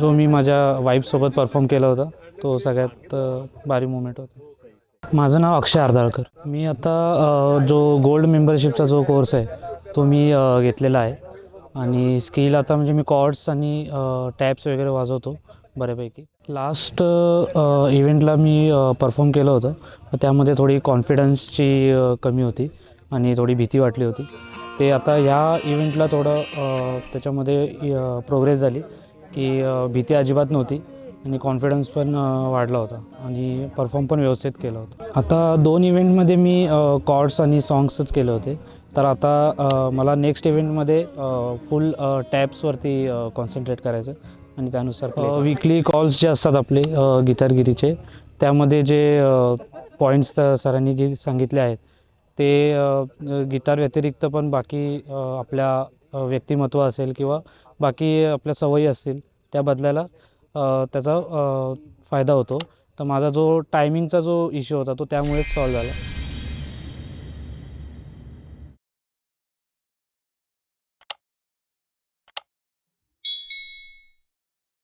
जो मी माझ्या वाईफसोबत परफॉर्म केला होता तो सगळ्यात भारी मुवमेंट होता. माझं नाव अक्षय आर्दाळकर मी आता जो गोल्ड मेंबरशिपचा जो कोर्स आहे तो मी घेतलेला आहे. आणि स्किल आता म्हणजे मी कॉर्ड्स आणि टॅप्स वगैरे वाजवतो बऱ्यापैकी. लास्ट इव्हेंटला मी परफॉर्म केलं होतं. त्यामध्ये थोडी कॉन्फिडन्सची कमी होती आणि थोडी भीती वाटली होती. ते आता ह्या इव्हेंटला थोडं त्याच्यामध्ये प्रोग्रेस झाली. की भीती अजिबात नव्हती आणि कॉन्फिडन्स पण वाढला होता आणि परफॉर्म पण व्यवस्थित केलं होतं. आता दोन इव्हेंटमध्ये मी कॉर्ड्स आणि सॉंग्सच केले होते. तर आता मला नेक्स्ट इव्हेंटमध्ये फुल टॅप्सवरती कॉन्सन्ट्रेट करायचं आणि त्यानुसार वीकली कॉल्स जे असतात आपले गिटारगिरीचे त्यामध्ये जे पॉईंट्स सरांनी जे सांगितले आहेत ते गिटार व्यतिरिक्त पण बाकी आपल्या व्यक्तिमत्व असेल किंवा बाकी आपल्या सवयी असतील त्या बदलायला त्याचा फायदा होतो. तर माझा जो टायमिंगचा जो इश्यू होता तो त्यामुळेच सॉल्व झाला.